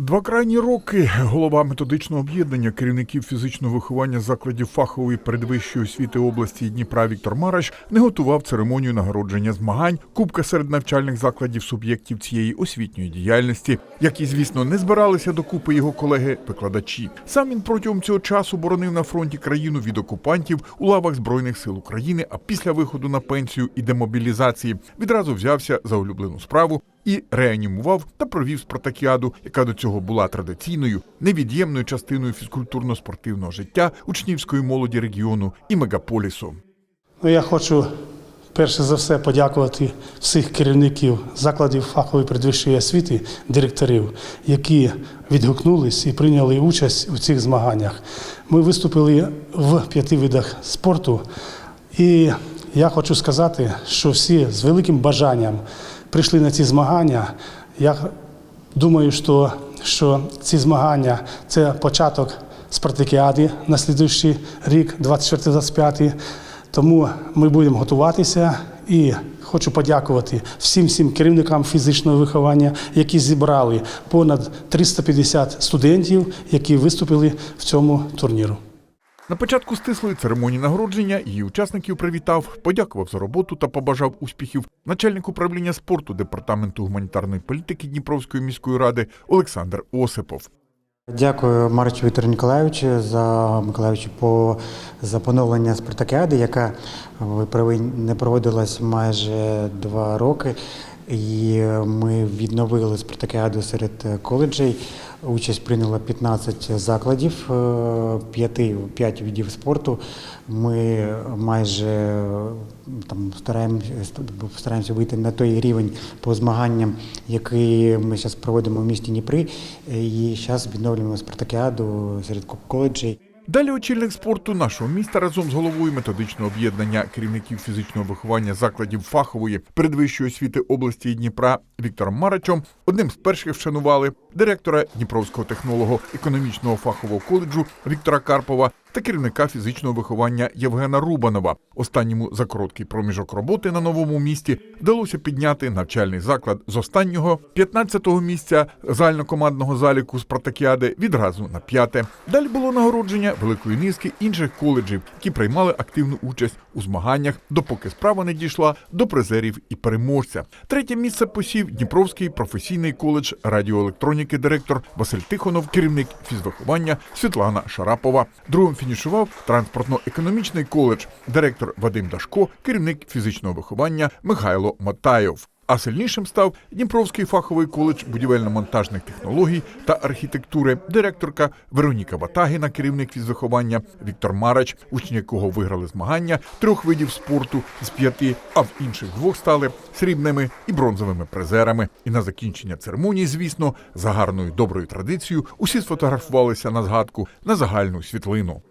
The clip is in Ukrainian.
Два крайні роки голова методичного об'єднання керівників фізичного виховання закладів фахової передвищої освіти області Дніпра Віктор Мараш не готував церемонію нагородження змагань Кубка серед навчальних закладів суб'єктів цієї освітньої діяльності, які, звісно, не збиралися докупи його колеги-викладачі. Сам він протягом цього часу боронив на фронті країну від окупантів у лавах збройних сил України. А після виходу на пенсію і демобілізації відразу взявся за улюблену справу і реанімував та провів спартакіаду, яка до цього була традиційною, невід'ємною частиною фізкультурно-спортивного життя учнівської молоді регіону і мегаполісу. Ну, я хочу перше за все подякувати всіх керівників закладів фахової передвищої освіти, директорів, які відгукнулись і прийняли участь у цих змаганнях. Ми виступили в п'яти видах спорту, і я хочу сказати, що всі з великим бажанням прийшли на ці змагання. Я думаю, що, що ці змагання це початок спартакіади на слідуючий рік, 24-25. Тому ми будемо готуватися і хочу подякувати всім всім керівникам фізичного виховання, які зібрали понад 350 студентів, які виступили в цьому турніру. На початку стислої церемонії нагородження її учасників привітав, подякував за роботу та побажав успіхів начальник управління спорту департаменту гуманітарної політики Дніпровської міської ради Олександр Осипов. Дякую Марчу Віктору Ніколаєвичу за Миколаївичу по за поновлення спартакіади, яка не проводилась майже два роки. І ми відновили спартакіаду серед коледжей. Участь прийняло 15 закладів, 5, 5 видів спорту. Ми майже там стараємося, стараємося вийти на той рівень по змаганням, який ми зараз проводимо в місті Дніпри. І зараз відновлюємо спартакіаду серед коледжей. Далі очільник спорту нашого міста разом з головою методичного об'єднання керівників фізичного виховання закладів фахової передвищої освіти області Дніпра Віктором Марачом одним з перших вшанували директора Дніпровського технолого економічного фахового коледжу Віктора Карпова та керівника фізичного виховання Євгена Рубанова. Останньому за короткий проміжок роботи на новому місті вдалося підняти навчальний заклад з останнього 15-го місця загальнокомандного заліку Спартакіади відразу на п'яте. Далі було нагородження великої низки інших коледжів, які приймали активну участь у змаганнях, допоки справа не дійшла до призерів і переможця. Третє місце посів Дніпровський професійний коледж радіоелектроніки, директор Василь Тихонов, керівник фізвиховання Світлана Шарапова. Другим фінішував транспортно-економічний коледж, директор Вадим Дашко, керівник фізичного виховання Михайло Матаєв. А сильнішим став Дніпровський фаховий коледж будівельно-монтажних технологій та архітектури, директорка Вероніка Ватагіна, керівник фізвиховання Віктор Марач, учні якого виграли змагання трьох видів спорту з п'яти, а в інших двох стали срібними і бронзовими призерами. І на закінчення церемонії, звісно, за гарною доброю традицією, усі сфотографувалися на згадку на загальну світлину.